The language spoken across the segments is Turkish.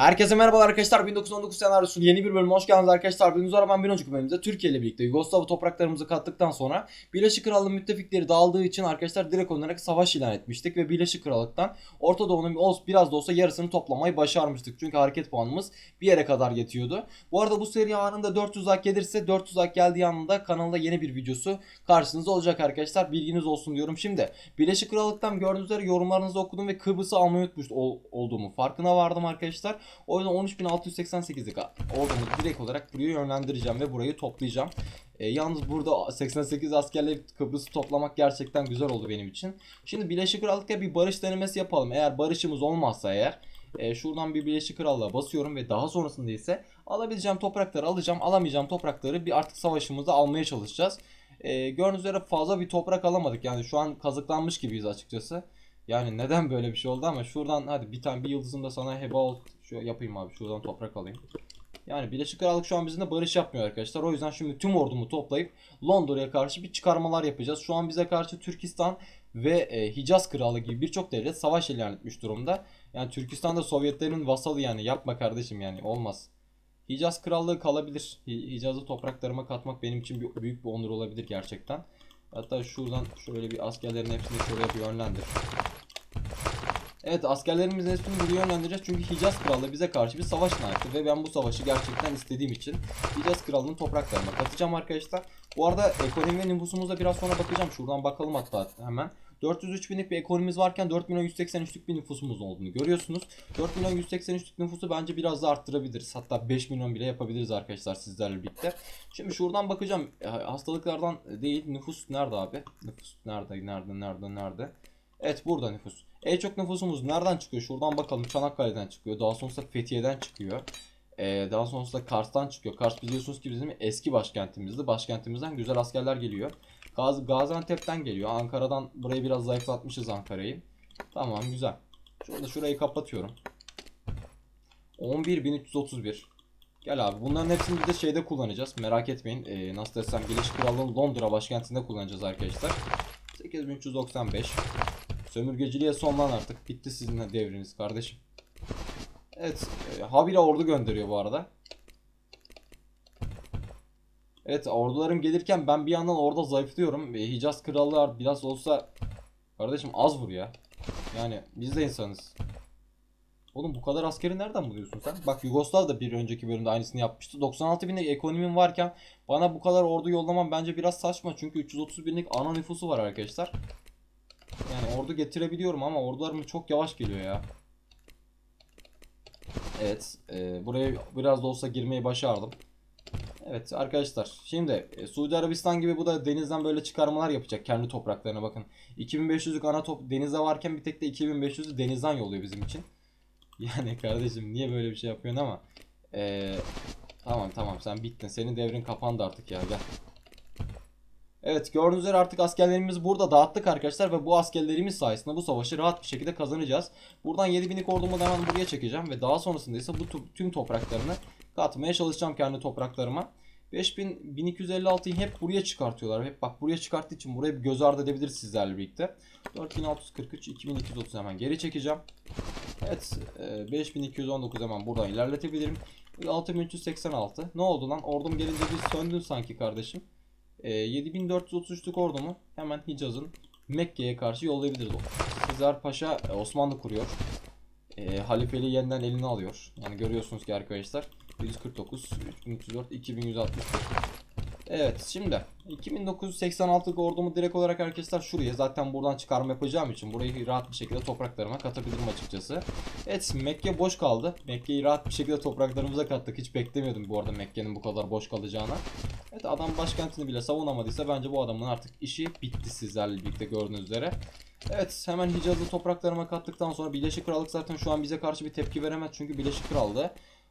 Herkese merhabalar arkadaşlar. 1919 senaryosunun yeni bir bölümüne hoş geldiniz arkadaşlar. Bildiğiniz üzere ben bir önceki Türkiye ile birlikte Yugoslav topraklarımızı kattıktan sonra Birleşik Krallık müttefikleri dağıldığı için arkadaşlar direkt olarak savaş ilan etmiştik ve Birleşik Krallık'tan Orta Doğu'nun biraz da olsa yarısını toplamayı başarmıştık. Çünkü hareket puanımız bir yere kadar yetiyordu. Bu arada bu seri anında 400 like gelirse 400 like geldiği anında kanalda yeni bir videosu karşınızda olacak arkadaşlar. Bilginiz olsun diyorum. Şimdi Birleşik Krallık'tan gördüğünüz üzere yorumlarınızı okudum ve Kıbrıs'ı almayı unutmuş ol- olduğumu farkına vardım arkadaşlar. O yüzden 13.688'lik ordumu direkt olarak buraya yönlendireceğim ve burayı toplayacağım. E, yalnız burada 88 askerle Kıbrıs'ı toplamak gerçekten güzel oldu benim için. Şimdi Birleşik Krallık'la bir barış denemesi yapalım. Eğer barışımız olmazsa eğer e, şuradan bir Birleşik Krallığa basıyorum ve daha sonrasında ise alabileceğim toprakları alacağım. Alamayacağım toprakları bir artık savaşımızda almaya çalışacağız. E, gördüğünüz üzere fazla bir toprak alamadık. Yani şu an kazıklanmış gibiyiz açıkçası. Yani neden böyle bir şey oldu ama şuradan hadi bir tane bir yıldızını da sana heba ol. Şu yapayım abi şuradan toprak alayım. Yani Birleşik Krallık şu an bizimle barış yapmıyor arkadaşlar. O yüzden şimdi tüm ordumu toplayıp Londra'ya karşı bir çıkarmalar yapacağız. Şu an bize karşı Türkistan ve e, Hicaz Krallığı gibi birçok devlet savaş ilan etmiş durumda. Yani Türkistan da Sovyetlerin vasalı yani yapma kardeşim yani olmaz. Hicaz Krallığı kalabilir. Hi- Hicaz'ı topraklarıma katmak benim için bir, büyük bir onur olabilir gerçekten. Hatta şuradan şöyle bir askerlerin hepsini şuraya bir yönlendir. Evet askerlerimizin hepsini buraya yönlendireceğiz çünkü Hicaz Krallığı bize karşı bir savaş etti ve ben bu savaşı gerçekten istediğim için Hicaz Krallığı'nın topraklarına katacağım arkadaşlar. Bu arada ekonomi ve nüfusumuza biraz sonra bakacağım. Şuradan bakalım hatta hemen. 403 binlik bir ekonomimiz varken 4 milyon 183'lük bir nüfusumuz olduğunu görüyorsunuz. 4 milyon 183'lük nüfusu bence biraz da arttırabiliriz. Hatta 5 milyon bile yapabiliriz arkadaşlar sizlerle birlikte. Şimdi şuradan bakacağım. Hastalıklardan değil nüfus nerede abi? Nüfus nerede nerede nerede nerede? Evet burada nüfus. En çok nüfusumuz nereden çıkıyor? Şuradan bakalım. Çanakkale'den çıkıyor. Daha sonrasında Fethiye'den çıkıyor. Ee, daha sonrasında Kars'tan çıkıyor. Kars biliyorsunuz ki bizim eski başkentimizdi. Başkentimizden güzel askerler geliyor. Gaz Gaziantep'ten geliyor. Ankara'dan burayı biraz zayıflatmışız Ankara'yı. Tamam güzel. Şurada şurayı kapatıyorum. 11331. Gel abi bunların hepsini bir de şeyde kullanacağız. Merak etmeyin. Ee, nasıl desem Birleşik Krallığı'nın Londra başkentinde kullanacağız arkadaşlar. 8395. Sömürgeciliğe son lan artık. Bitti sizinle devriniz kardeşim. Evet. E, habire ordu gönderiyor bu arada. Evet ordularım gelirken ben bir yandan orada zayıflıyorum. E, Hicaz Krallığı biraz olsa kardeşim az vur ya. Yani biz de insanız. Oğlum bu kadar askeri nereden buluyorsun sen? Bak Yugoslav da bir önceki bölümde aynısını yapmıştı. 96 binlik ekonomim varken bana bu kadar ordu yollamam bence biraz saçma. Çünkü 330 binlik ana nüfusu var arkadaşlar. Ordu getirebiliyorum ama ordularım çok yavaş geliyor ya. Evet. e, buraya biraz da olsa girmeyi başardım. Evet arkadaşlar. Şimdi e, Suudi Arabistan gibi bu da denizden böyle çıkarmalar yapacak kendi topraklarına bakın. 2500'lük ana top denizde varken bir tek de 2500'ü denizden yolluyor bizim için. Yani kardeşim niye böyle bir şey yapıyorsun ama. e, tamam tamam sen bittin. Senin devrin kapandı artık ya gel. Evet gördüğünüz üzere artık askerlerimizi burada dağıttık arkadaşlar ve bu askerlerimiz sayesinde bu savaşı rahat bir şekilde kazanacağız. Buradan 7000'lik ordumu da hemen buraya çekeceğim ve daha sonrasında ise bu tü- tüm topraklarını katmaya çalışacağım kendi topraklarıma. 5000 1256'yı hep buraya çıkartıyorlar. Hep bak buraya çıkarttığı için burayı bir göz ardı edebiliriz sizlerle birlikte. 4643 2230 hemen geri çekeceğim. Evet e, 5219 hemen buradan ilerletebilirim. 6386. Ne oldu lan? Ordum gelince bir söndün sanki kardeşim. E, 7433'lük ordumu hemen Hicaz'ın Mekke'ye karşı yollayabiliriz. Sezar Paşa e, Osmanlı kuruyor. E, halifeliği yeniden eline alıyor. Yani görüyorsunuz ki arkadaşlar 149, 3304, 2161. Evet şimdi 2986'lık ordumu direkt olarak arkadaşlar şuraya zaten buradan çıkarma yapacağım için burayı rahat bir şekilde topraklarıma katabilirim açıkçası. Evet Mekke boş kaldı. Mekke'yi rahat bir şekilde topraklarımıza kattık. Hiç beklemiyordum bu arada Mekke'nin bu kadar boş kalacağını. Evet adam başkentini bile savunamadıysa bence bu adamın artık işi bitti sizlerle birlikte gördüğünüz üzere. Evet hemen Hicaz'ı topraklarıma kattıktan sonra Birleşik Krallık zaten şu an bize karşı bir tepki veremez çünkü Birleşik Krallığı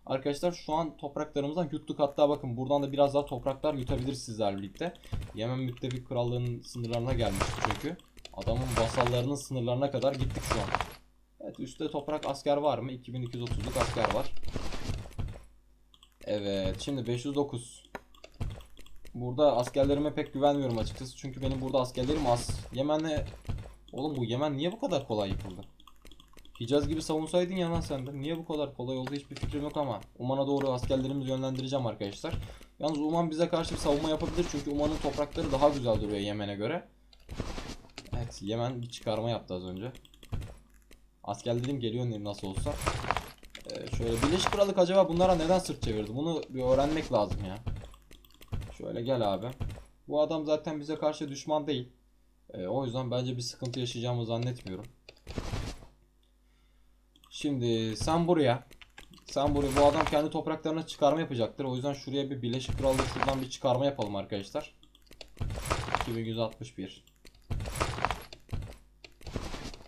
Arkadaşlar şu an topraklarımızdan yuttuk hatta bakın buradan da biraz daha topraklar yutabiliriz sizlerle birlikte. Yemen müttefik krallığının sınırlarına gelmiştik çünkü. Adamın vasallarının sınırlarına kadar gittik şu an. Evet üstte toprak asker var mı? 2230'luk asker var. Evet şimdi 509. Burada askerlerime pek güvenmiyorum açıkçası. Çünkü benim burada askerlerim az. Yemen'le... Oğlum bu Yemen niye bu kadar kolay yıkıldı? Hicaz gibi savunsaydın ya lan sen de. Niye bu kadar kolay oldu hiçbir fikrim yok ama Uman'a doğru askerlerimizi yönlendireceğim arkadaşlar. Yalnız Uman bize karşı bir savunma yapabilir çünkü Uman'ın toprakları daha güzel duruyor Yemen'e göre. Evet Yemen bir çıkarma yaptı az önce. Askerlerim geliyor ne- nasıl olsa. Ee, şöyle Birleşik Krallık acaba bunlara neden sırt çevirdi? Bunu bir öğrenmek lazım ya. Şöyle gel abi. Bu adam zaten bize karşı düşman değil. Ee, o yüzden bence bir sıkıntı yaşayacağımı zannetmiyorum. Şimdi sen buraya sen buraya bu adam kendi topraklarına çıkarma yapacaktır. O yüzden şuraya bir Birleşik Krallık şuradan bir çıkarma yapalım arkadaşlar. 2161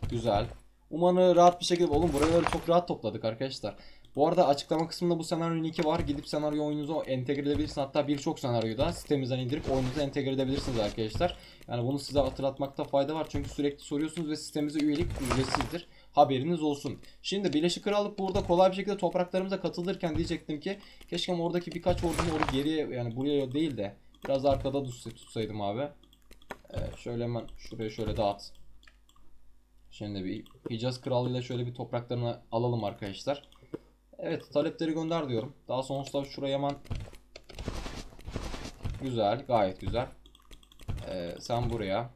Güzel. Uman'ı rahat bir şekilde... Oğlum buraları çok rahat topladık arkadaşlar. Bu arada açıklama kısmında bu senaryo linki var. Gidip senaryo oyununuza entegre edebilirsiniz. Hatta birçok senaryoyu da sitemizden indirip oyununuza entegre edebilirsiniz arkadaşlar. Yani bunu size hatırlatmakta fayda var. Çünkü sürekli soruyorsunuz ve sitemize üyelik ücretsizdir. Haberiniz olsun. Şimdi Birleşik Krallık burada kolay bir şekilde topraklarımıza katılırken diyecektim ki keşke oradaki birkaç ordumu oraya geriye yani buraya değil de biraz arkada tutsa- tutsaydım abi. Ee, şöyle hemen şuraya şöyle dağıt. Şimdi bir Hicaz Krallığı'yla şöyle bir topraklarını alalım arkadaşlar. Evet talepleri gönder diyorum. Daha sonuçta şuraya hemen Güzel gayet güzel. Ee, sen buraya.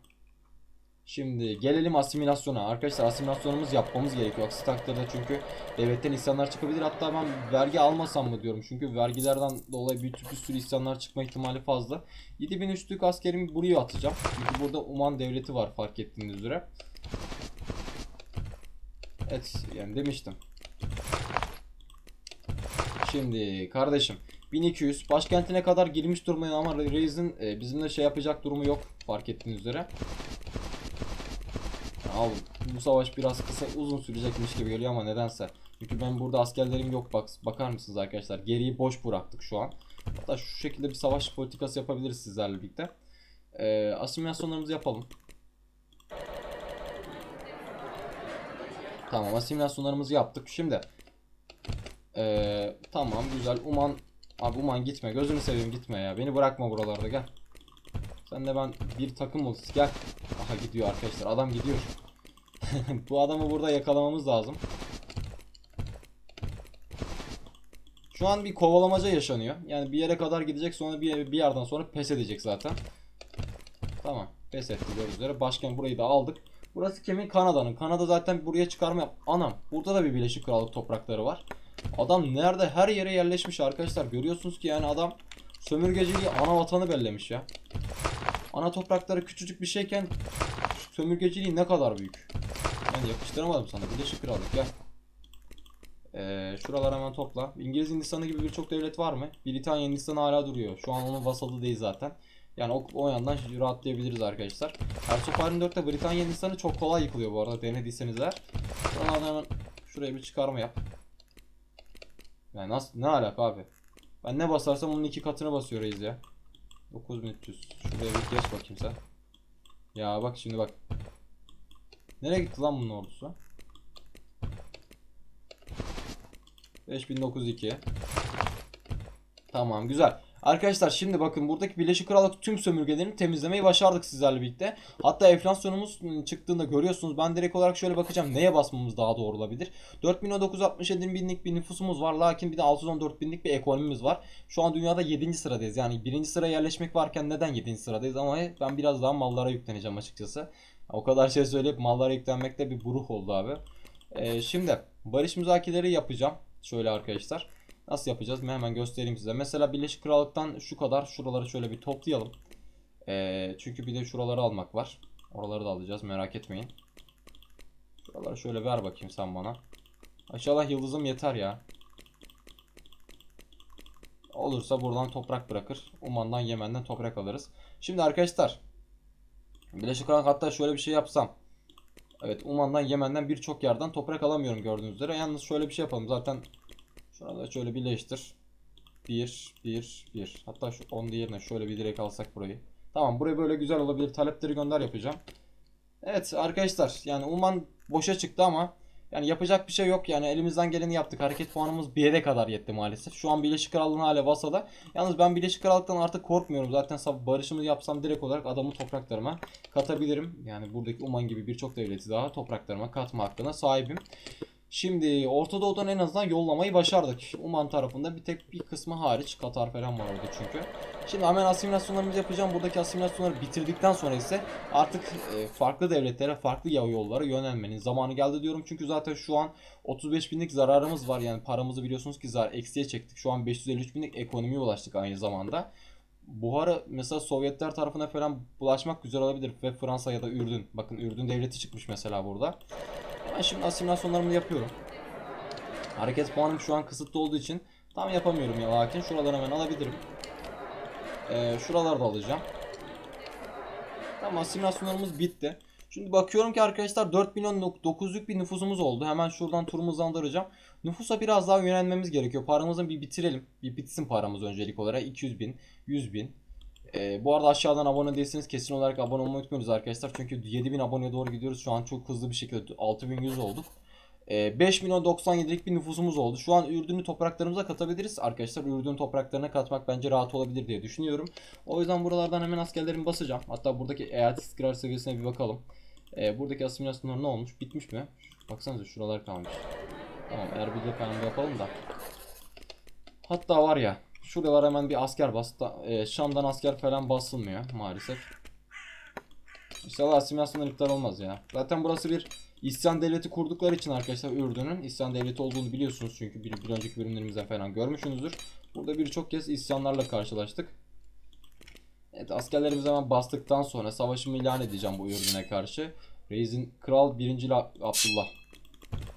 Şimdi gelelim asimilasyona. Arkadaşlar asimilasyonumuz yapmamız gerekiyor. Aksi takdirde çünkü devletten isyanlar çıkabilir. Hatta ben vergi almasam mı diyorum. Çünkü vergilerden dolayı bir, bir sürü isyanlar çıkma ihtimali fazla. 7300'lük askerimi buraya atacağım. Çünkü burada Uman devleti var fark ettiğiniz üzere. Evet yani demiştim. Şimdi kardeşim 1200 başkentine kadar girmiş durumdayım ama Reis'in e, bizimle şey yapacak durumu yok fark ettiğiniz üzere. Al bu savaş biraz kısa uzun sürecekmiş gibi geliyor ama nedense. Çünkü ben burada askerlerim yok bak bakar mısınız arkadaşlar geriyi boş bıraktık şu an. Hatta şu şekilde bir savaş politikası yapabiliriz sizlerle birlikte. Ee, asimilasyonlarımızı yapalım. Tamam asimilasyonlarımızı yaptık. Şimdi ee, tamam güzel. Uman abi Uman gitme. Gözünü seveyim gitme ya. Beni bırakma buralarda gel. Sen de ben bir takım ol. Gel. Aha gidiyor arkadaşlar. Adam gidiyor. Bu adamı burada yakalamamız lazım. Şu an bir kovalamaca yaşanıyor. Yani bir yere kadar gidecek sonra bir, bir yerden sonra pes edecek zaten. Tamam. Pes etti gördüğünüz üzere. Başkan burayı da aldık. Burası kimin? Kanada'nın. Kanada zaten buraya çıkarma yap. Anam. Burada da bir Birleşik Krallık toprakları var. Adam nerede? Her yere yerleşmiş arkadaşlar. Görüyorsunuz ki yani adam sömürgeciliği ana vatanı bellemiş ya. Ana toprakları küçücük bir şeyken sömürgeciliği ne kadar büyük. Ben yakıştıramadım sana. Birleşik Krallık gel. Ee, şuraları hemen topla. İngiliz Hindistanı gibi birçok devlet var mı? Britanya Hindistan hala duruyor. Şu an onun vasalı değil zaten. Yani o, o yandan rahatlayabiliriz arkadaşlar. Ersoparin 4'te Britanya Hindistanı çok kolay yıkılıyor bu arada denediyseniz eğer. Şuralardan hemen şuraya bir çıkarma yap. Yani nasıl ne alaka abi? Ben ne basarsam onun iki katını basıyor reis ya. 9300. Şuraya bir geç bakayım sen. Ya bak şimdi bak. Nereye gitti lan bunun ordusu? 5902. Tamam güzel. Arkadaşlar şimdi bakın buradaki Birleşik Krallık tüm sömürgelerini temizlemeyi başardık sizlerle birlikte. Hatta enflasyonumuz çıktığında görüyorsunuz. Ben direkt olarak şöyle bakacağım neye basmamız daha doğru olabilir. 4967 binlik bir nüfusumuz var. Lakin bir de 614 binlik bir ekonomimiz var. Şu an dünyada 7. sıradayız. Yani 1. sıraya yerleşmek varken neden 7. sıradayız ama ben biraz daha mallara yükleneceğim açıkçası. O kadar şey söyleyip mallara yüklenmek de bir buruh oldu abi. Ee, şimdi barış müzakereleri yapacağım. Şöyle arkadaşlar. Nasıl yapacağız? Ben hemen göstereyim size. Mesela Birleşik Krallık'tan şu kadar şuraları şöyle bir toplayalım. Ee, çünkü bir de şuraları almak var. Oraları da alacağız merak etmeyin. Şuraları şöyle ver bakayım sen bana. İnşallah yıldızım yeter ya. Olursa buradan toprak bırakır. Uman'dan Yemen'den toprak alırız. Şimdi arkadaşlar. Birleşik Krallık hatta şöyle bir şey yapsam. Evet Uman'dan Yemen'den birçok yerden toprak alamıyorum gördüğünüz üzere. Yalnız şöyle bir şey yapalım. Zaten Şuna da şöyle birleştir. 1, 1, 1. Hatta şu 10 yerine şöyle bir direkt alsak burayı. Tamam buraya böyle güzel olabilir. Talepleri gönder yapacağım. Evet arkadaşlar yani Uman boşa çıktı ama Yani yapacak bir şey yok yani elimizden geleni yaptık. Hareket puanımız 1'e kadar yetti maalesef. Şu an Birleşik Krallığın hala Vasa'da. Yalnız ben Birleşik Krallık'tan artık korkmuyorum. Zaten barışımı yapsam direkt olarak adamı topraklarıma katabilirim. Yani buradaki Uman gibi birçok devleti daha topraklarıma katma hakkına sahibim. Şimdi Orta Doğu'dan en azından yollamayı başardık. Uman tarafında bir tek bir kısmı hariç. Katar falan var orada çünkü. Şimdi hemen asimilasyonlarımızı yapacağım. Buradaki asimilasyonları bitirdikten sonra ise artık e, farklı devletlere, farklı yollara yönelmenin zamanı geldi diyorum. Çünkü zaten şu an 35 binlik zararımız var. Yani paramızı biliyorsunuz ki zar eksiye çektik. Şu an 553 binlik ekonomiye ulaştık aynı zamanda. Buhara mesela Sovyetler tarafına falan bulaşmak güzel olabilir ve Fransa ya da Ürdün. Bakın Ürdün devleti çıkmış mesela burada. Ben şimdi asimilasyonlarımı yapıyorum. Hareket puanım şu an kısıtlı olduğu için tam yapamıyorum ya lakin şuraları hemen alabilirim. Ee, şuraları da alacağım. Tamam asimilasyonlarımız bitti. Şimdi bakıyorum ki arkadaşlar 4 milyon 900'lük bir nüfusumuz oldu. Hemen şuradan turumuzu hızlandıracağım. Nüfusa biraz daha yönelmemiz gerekiyor. Paramızı bir bitirelim. Bir bitsin paramız öncelik olarak. 200 bin, 100 bin. Ee, bu arada aşağıdan abone değilseniz kesin olarak abone olmayı unutmuyoruz arkadaşlar. Çünkü 7000 aboneye doğru gidiyoruz. Şu an çok hızlı bir şekilde 6100 olduk. Ee, 5 milyon 97'lik bir nüfusumuz oldu. Şu an Ürdün'ü topraklarımıza katabiliriz. Arkadaşlar Ürdün topraklarına katmak bence rahat olabilir diye düşünüyorum. O yüzden buralardan hemen askerlerimi basacağım. Hatta buradaki eyalet istikrar seviyesine bir bakalım. Ee, buradaki asimilasyonlar ne olmuş? Bitmiş mi? Baksanıza şuralar kalmış. Tamam Erbil'de bir yapalım da. Hatta var ya şuralara hemen bir asker bas. Da, e, Şam'dan asker falan basılmıyor maalesef. İnşallah asimilasyonlar iptal olmaz ya. Zaten burası bir isyan devleti kurdukları için arkadaşlar Ürdün'ün isyan devleti olduğunu biliyorsunuz çünkü bir, bir önceki bölümlerimizden falan görmüşsünüzdür. Burada birçok kez isyanlarla karşılaştık. Evet askerlerimizi hemen bastıktan sonra savaşımı ilan edeceğim bu Ürdün'e karşı. Reis'in Kral 1. Abdullah.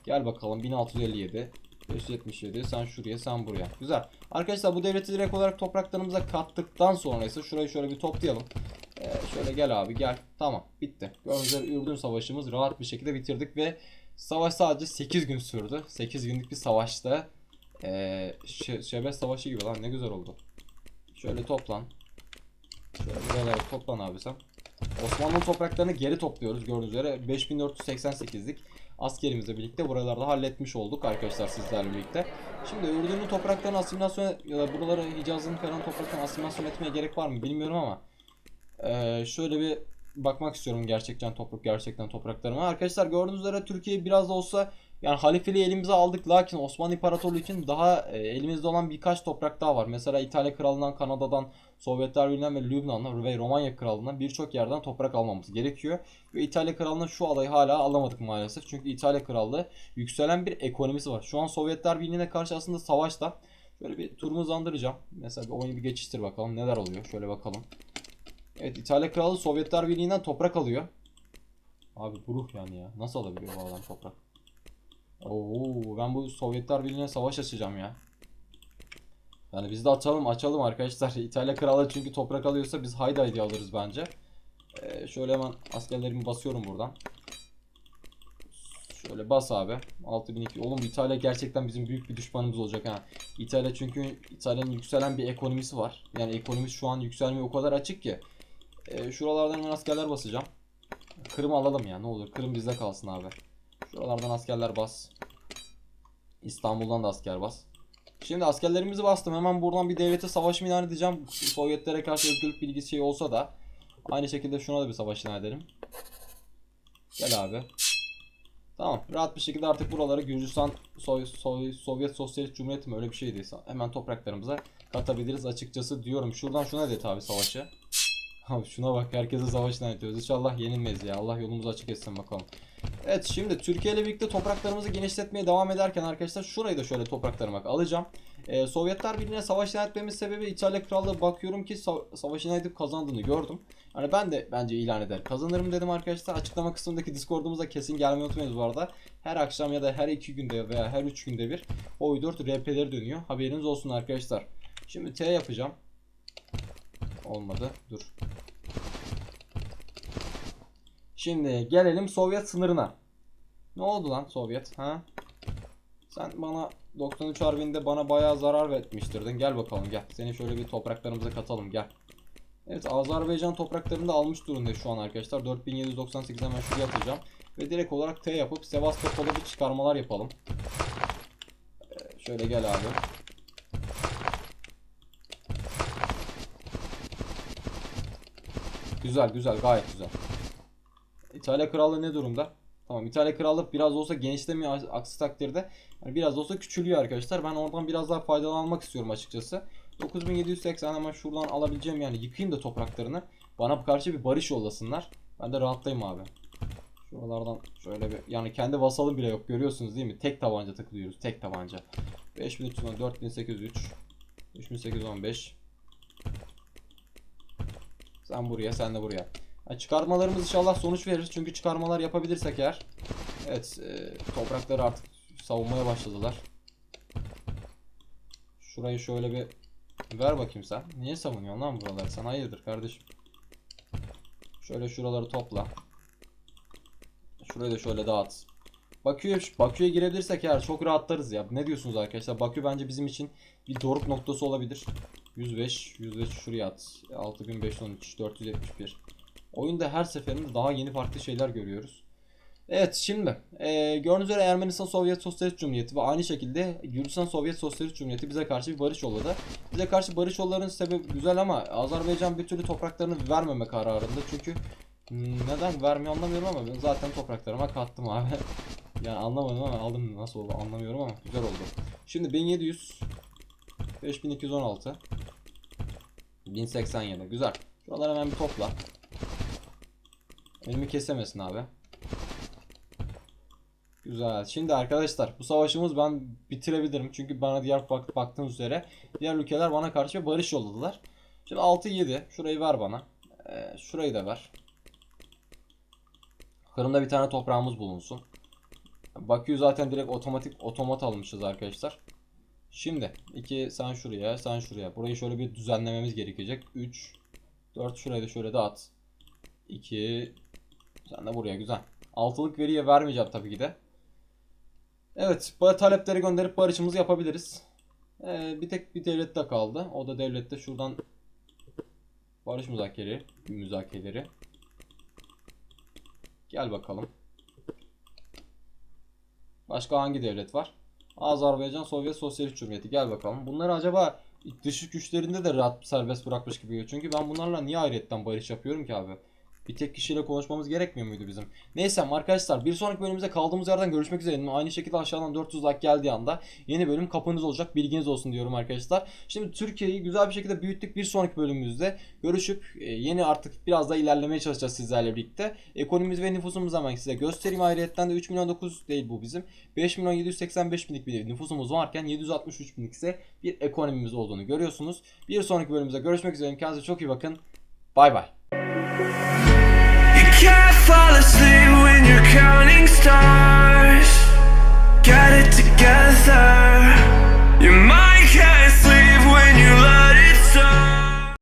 Gel bakalım 1657. 577 sen şuraya sen buraya. Güzel. Arkadaşlar bu devleti direkt olarak topraklarımıza kattıktan sonra ise şurayı şöyle bir toplayalım. Ee, şöyle gel abi gel. Tamam bitti. Gördüğünüz üzere Ürdün savaşımız rahat bir şekilde bitirdik ve savaş sadece 8 gün sürdü. 8 günlük bir savaşta. Ee, Şe- Şebet Savaşı gibi lan ne güzel oldu. Şöyle toplan. Şöyle buralara toplan abi sen. Osmanlı topraklarını geri topluyoruz gördüğünüz üzere 5488'lik askerimizle birlikte buralarda halletmiş olduk arkadaşlar sizlerle birlikte. Şimdi Ürdün'ün topraklarını asimilasyon ya da buraları Hicaz'ın falan topraklarını asimilasyon etmeye gerek var mı bilmiyorum ama ee, şöyle bir bakmak istiyorum gerçekten toprak gerçekten topraklarıma. Arkadaşlar gördüğünüz üzere Türkiye biraz da olsa yani halifeliği elimize aldık lakin Osmanlı İmparatorluğu için daha e, elimizde olan birkaç toprak daha var. Mesela İtalya Krallığı'ndan, Kanada'dan, Sovyetler Birliği'nden ve Lübnan'dan ve Romanya Krallığı'ndan birçok yerden toprak almamız gerekiyor. Ve İtalya Krallığı'ndan şu alayı hala alamadık maalesef. Çünkü İtalya Krallığı yükselen bir ekonomisi var. Şu an Sovyetler Birliği'ne karşı aslında savaşta. Şöyle bir turumuzu hızlandıracağım. Mesela bir oyunu bir geçiştir bakalım neler oluyor. Şöyle bakalım. Evet İtalya Krallığı Sovyetler Birliği'nden toprak alıyor. Abi bu ruh yani ya. Nasıl alabiliyor bu adam toprak? Oo ben bu Sovyetler Birliği'ne savaş açacağım ya. Yani biz de açalım açalım arkadaşlar. İtalya Krallığı çünkü toprak alıyorsa biz haydi haydi alırız bence. Ee, şöyle hemen askerlerimi basıyorum buradan. Şöyle bas abi. 6002. Oğlum İtalya gerçekten bizim büyük bir düşmanımız olacak ha. İtalya çünkü İtalya'nın yükselen bir ekonomisi var. Yani ekonomisi şu an yükselmeye o kadar açık ki. Ee, şuralardan hemen askerler basacağım. Kırım alalım ya ne olur. Kırım bizde kalsın abi. Şuralardan askerler bas. İstanbul'dan da asker bas. Şimdi askerlerimizi bastım. Hemen buradan bir devlete savaş ilan edeceğim. Sovyetlere karşı özgürlük bilgisi şey olsa da. Aynı şekilde şuna da bir savaş ilan edelim. Gel abi. Tamam. Rahat bir şekilde artık buraları Gürcistan Soy, Soy, Sovyet Sosyalist Cumhuriyeti mi öyle bir şeydiyse hemen topraklarımıza katabiliriz açıkçası diyorum. Şuradan şuna dedi abi savaşı. Abi şuna bak herkese savaş ilan ediyoruz. İnşallah yenilmeyiz ya. Allah yolumuzu açık etsin bakalım. Evet şimdi Türkiye ile birlikte topraklarımızı genişletmeye devam ederken arkadaşlar şurayı da şöyle topraklarıma alacağım. Ee, Sovyetler Birliği'ne savaş ilan etmemiz sebebi İtalya Krallığı bakıyorum ki sa- savaş ilan edip kazandığını gördüm. Hani ben de bence ilan eder. Kazanırım dedim arkadaşlar. Açıklama kısmındaki Discord'umuza kesin gelmeyi unutmayınız bu arada. Her akşam ya da her iki günde veya her üç günde bir OI4 RP'leri dönüyor. Haberiniz olsun arkadaşlar. Şimdi T yapacağım. Olmadı. Dur. Şimdi gelelim Sovyet sınırına. Ne oldu lan Sovyet? Ha? Sen bana 93 Harbinde bana bayağı zarar etmiştirdin. Gel bakalım gel. Seni şöyle bir topraklarımıza katalım gel. Evet Azerbaycan topraklarını da almış durumdayız şu an arkadaşlar. 4798 hemen şuraya atacağım. Ve direkt olarak T yapıp Sevastopol'a bir çıkarmalar yapalım. Ee, şöyle gel abi. Güzel güzel gayet güzel. İtalya Krallığı ne durumda? Tamam İtalya Krallığı biraz olsa genişlemiyor aksi takdirde. Yani biraz olsa küçülüyor arkadaşlar. Ben oradan biraz daha faydalanmak istiyorum açıkçası. 9780 hemen şuradan alabileceğim yani yıkayayım da topraklarını. Bana karşı bir barış yollasınlar. Ben de rahatlayayım abi. Şuralardan şöyle bir yani kendi vasalım bile yok görüyorsunuz değil mi? Tek tabanca takılıyoruz. Tek tabanca. 5310 4803 3815 Sen buraya sen de buraya. Ha, çıkarmalarımız inşallah sonuç verir. Çünkü çıkarmalar yapabilirsek eğer. Evet e, toprakları artık savunmaya başladılar. Şurayı şöyle bir ver bakayım sen. Niye savunuyorsun lan buraları? Sen hayırdır kardeşim? Şöyle şuraları topla. Şurayı da şöyle dağıt. Bakü'ye Bakü'ye girebilirsek eğer çok rahatlarız ya. Ne diyorsunuz arkadaşlar? Bakü bence bizim için bir doruk noktası olabilir. 105, 105 şuraya at. 6513, 471. Oyunda her seferinde daha yeni farklı şeyler görüyoruz. Evet şimdi e, gördüğünüz üzere Ermenistan Sovyet Sosyalist Cumhuriyeti ve aynı şekilde Gürcistan Sovyet Sosyalist Cumhuriyeti bize karşı bir barış yolladı. Bize karşı barış yollarının sebebi güzel ama Azerbaycan bir türlü topraklarını vermeme kararında çünkü hmm, neden vermiyor anlamıyorum ama ben zaten topraklarıma kattım abi. yani anlamadım ama aldım nasıl oldu anlamıyorum ama güzel oldu. Şimdi 1700 5216 1087 güzel. Şuraları hemen bir topla. Elimi kesemesin abi. Güzel. Şimdi arkadaşlar bu savaşımız ben bitirebilirim. Çünkü bana diğer bak baktığınız üzere diğer ülkeler bana karşı barış yolladılar. Şimdi 6-7. Şurayı ver bana. Ee, şurayı da ver. Kırım'da bir tane toprağımız bulunsun. Bakü'yü zaten direkt otomatik otomat almışız arkadaşlar. Şimdi 2 sen şuraya sen şuraya. Burayı şöyle bir düzenlememiz gerekecek. 3 4 şurayı da şöyle dağıt. 2 sen de buraya güzel. Altılık veriye vermeyeceğim tabii ki de. Evet, talepleri gönderip barışımızı yapabiliriz. Ee, bir tek bir devlet de kaldı. O da devlette şuradan barış müzakereleri, müzakereleri. Gel bakalım. Başka hangi devlet var? Azerbaycan Sovyet Sosyalist Cumhuriyeti. Gel bakalım. Bunları acaba dış güçlerinde de rahat serbest bırakmış gibi geliyor. Çünkü ben bunlarla niye ayrıyetten barış yapıyorum ki abi? Bir tek kişiyle konuşmamız gerekmiyor muydu bizim? Neyse arkadaşlar bir sonraki bölümümüzde kaldığımız yerden görüşmek üzere. Aynı şekilde aşağıdan 400 like geldiği anda yeni bölüm kapınız olacak. Bilginiz olsun diyorum arkadaşlar. Şimdi Türkiye'yi güzel bir şekilde büyüttük. Bir sonraki bölümümüzde görüşüp e, yeni artık biraz daha ilerlemeye çalışacağız sizlerle birlikte. Ekonomimiz ve nüfusumuzu hemen size göstereyim. Ayrıyetten de 3 milyon 9 değil bu bizim. 5 milyon 785 binlik bir nüfusumuz varken 763 binlik ise bir ekonomimiz olduğunu görüyorsunuz. Bir sonraki bölümümüzde görüşmek üzere. Kendinize çok iyi bakın. Bay bay. You can't fall asleep when you're counting stars. Get it together. Your mind.